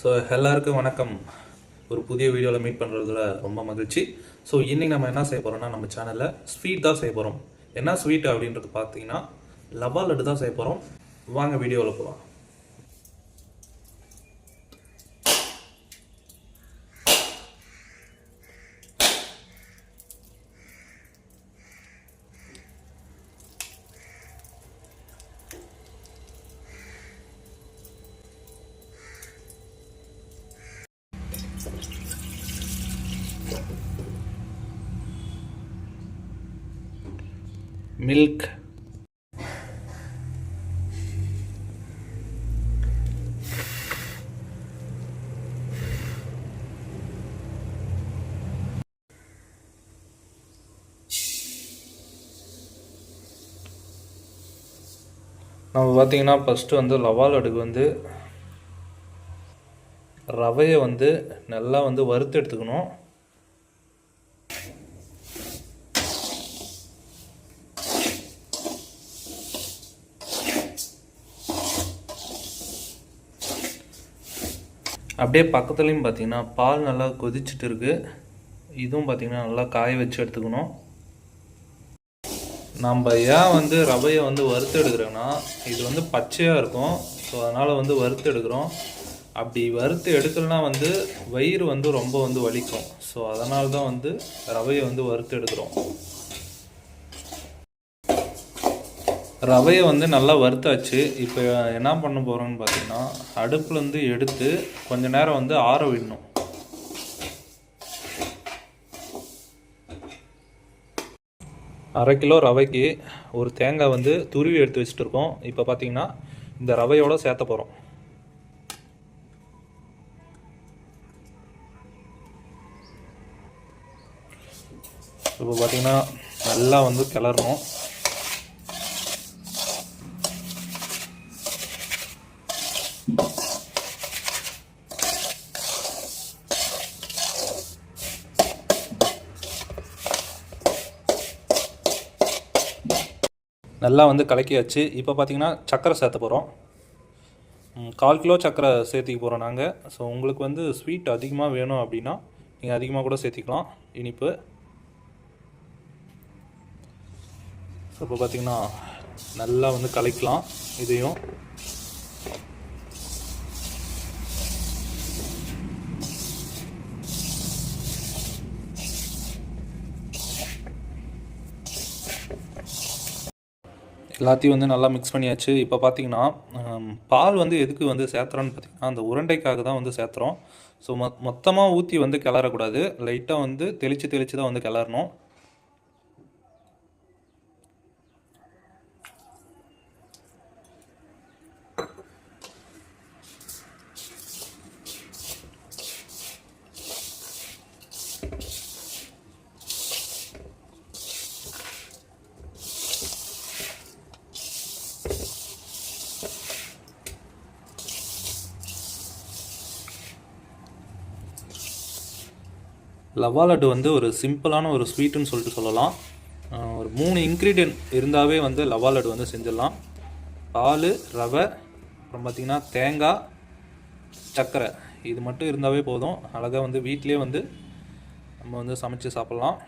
So எல்லாருக்கும் வணக்கம். ஒரு புதிய வீடியோவில் மீட் பண்ணுறதுல ரொம்ப மகிழ்ச்சி. ஸோ இன்றைக்கி நம்ம என்ன செய்ய போகிறோம்னா நம்ம சேனலில் ஸ்வீட் தான் செய்ய போகிறோம் என்ன ஸ்வீட் அப்படின்றது பார்த்தீங்கன்னா லவா லட்டு தான் செய்ய போகிறோம் வாங்க வீடியோவில் போகலாம் மில்க். நம்ம பார்த்தீங்கன்னா ஃபஸ்ட்டு வந்து லவால் அடுக்கு வந்து ரவையை வந்து நல்லா வந்து வறுத்து எடுத்துக்கணும். அப்படியே பக்கத்துலேயும் பார்த்தீங்கன்னா பால் நல்லா கொதிச்சுட்டு இருக்கு. இதுவும் பார்த்தீங்கன்னா நல்லா காய வச்சு எடுத்துக்கணும். நம்ம ஏன் வந்து ரவையை வந்து வறுத்து எடுக்கிறோன்னா இது வந்து பச்சையாக இருக்கும். ஸோ அதனால் வந்து வறுத்து எடுக்கிறோம். அப்படி வறுத்து எடுக்கலனா வந்து வயிறு வந்து ரொம்ப வந்து வலிக்கும். ஸோ அதனால தான் வந்து ரவையை வந்து வறுத்து எடுக்கிறோம். ரவையை வந்து நல்லா வறுத்தாச்சு. இப்போ என்ன பண்ண போகிறோம்னு பார்த்தீங்கன்னா அடுப்புலேருந்து எடுத்து கொஞ்ச நேரம் வந்து ஆற விடணும். அரை கிலோ ரவைக்கு ஒரு தேங்காய் வந்து துருவி எடுத்து வச்சுட்டு இருக்கோம் இப்போ பார்த்தீங்கன்னா இந்த ரவையோடு சேர்த்த போகிறோம் இப்போ பார்த்தீங்கன்னா நல்லா வந்து கிளறணும். நல்லா வந்து கலக்கியாச்சு இப்போ பார்த்தீங்கன்னா சக்கரை சேர்த்த போகிறோம் கால் கிலோ சர்க்கரை சேர்த்திக்க போகிறோம் நாங்கள் ஸோ உங்களுக்கு வந்து ஸ்வீட் அதிகமாக வேணும் அப்படின்னா நீங்கள் அதிகமாக கூட சேர்த்திக்கலாம். இனிப்பு. ஸோ இப்போ பார்த்தீங்கன்னா நல்லா வந்து கலைக்கலாம் இதையும். எல்லாத்தையும் வந்து நல்லா மிக்ஸ் பண்ணியாச்சு. இப்போ பார்த்தீங்கன்னா பால் வந்து எதுக்கு வந்து சேர்த்துறோன்னு பார்த்தீங்கன்னா அந்த உருண்டைக்காக தான் வந்து சேர்த்துறோம். ஸோ மொ மொத்தமாக ஊற்றி வந்து கிளறக்கூடாது. லைட்டாக வந்து தெளித்து தெளித்து தான் வந்து கிளறணும். லவா லட்டு வந்து ஒரு சிம்பிளான ஒரு ஸ்வீட்டுன்னு சொல்லிட்டு சொல்லலாம். ஒரு மூணு இன்க்ரீடியன்ட் இருந்தாவே வந்து லவா லட்டு வந்து செஞ்சிடலாம். பால் ரவை அப்புறம் பார்த்திங்கன்னா தேங்காய் சர்க்கரை. இது மட்டும் இருந்தாவே போதும். அழகாக வந்து வீட்டிலே வந்து நம்ம வந்து சமைச்சு சாப்பிட்லாம்.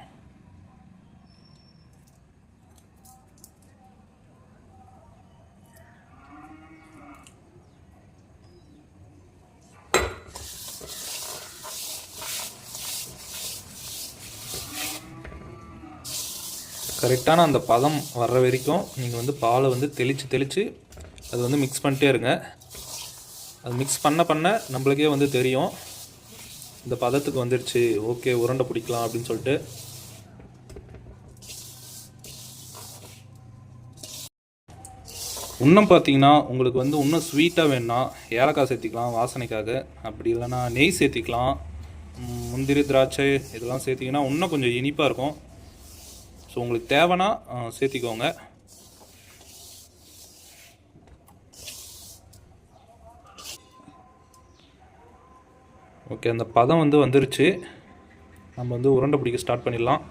கரெக்டான அந்த பதம் வர்ற வரைக்கும் நீங்கள் வந்து பாலை வந்து தெளித்து தெளித்து அது வந்து மிக்ஸ் பண்ணிட்டே இருங்க. அது மிக்ஸ் பண்ண பண்ண நம்மளுக்கே வந்து தெரியும். இந்த பதத்துக்கு வந்துடுச்சு ஓகே உருண்டை பிடிக்கலாம் அப்படின்னு சொல்லிட்டு. இன்னும் பார்த்தீங்கன்னா உங்களுக்கு வந்து இன்னும் ஸ்வீட்டாக வேணும்னா ஏலக்காய் சேர்த்திக்கலாம் வாசனைக்காக. அப்படி இல்லைன்னா நெய் சேர்த்திக்கலாம். முந்திரி திராட்சை இதெல்லாம் சேர்த்திங்கன்னா இன்னும் கொஞ்சம் இனிப்பாக இருக்கும். ஸோ உங்களுக்கு தேவைன்னா சேர்த்திக்கோங்க. ஓகே அந்த பதம் வந்து வந்துருச்சு. நம்ம வந்து உருண்டை பிடிக்க ஸ்டார்ட் பண்ணிடலாம்.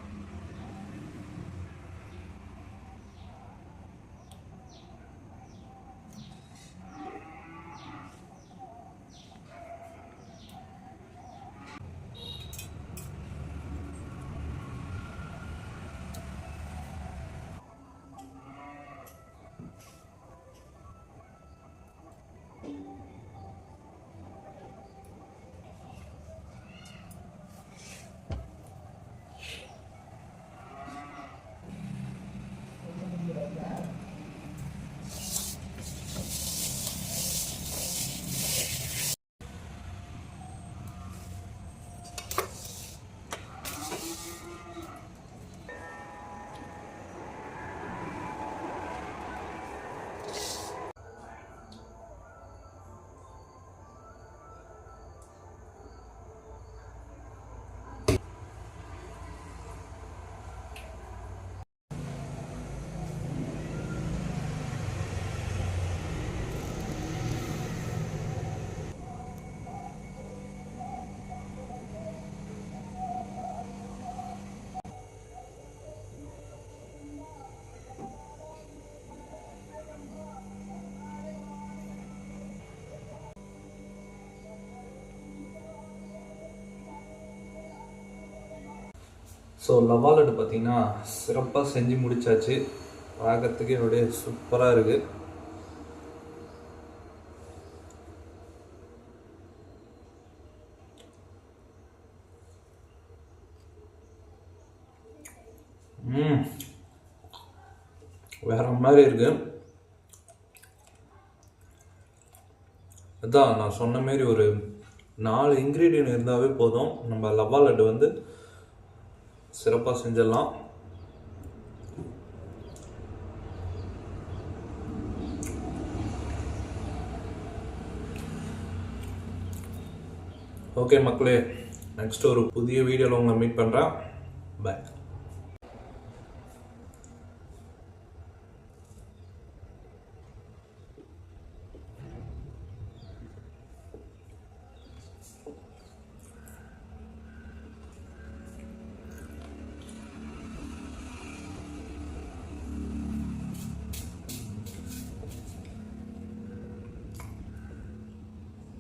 ஸோ லவா லட்டு பார்த்தீங்கன்னா சிறப்பாக செஞ்சு முடிச்சாச்சு. பார்க்கறதுக்கே அப்படியே சூப்பராக இருக்குது வேற மாதிரி இருக்கு. அதான் நான் சொன்ன மாதிரி ஒரு நாலு இன்க்ரீடியன்ட் இருந்தாவே போதும். நம்ம லவ்வா லட்டு வந்து சிறப்பாக செஞ்சிடலாம். ஓகே மக்களே நெக்ஸ்ட் ஒரு புதிய வீடியோவில் உங்களை மீட் பண்ணுறேன் பாய்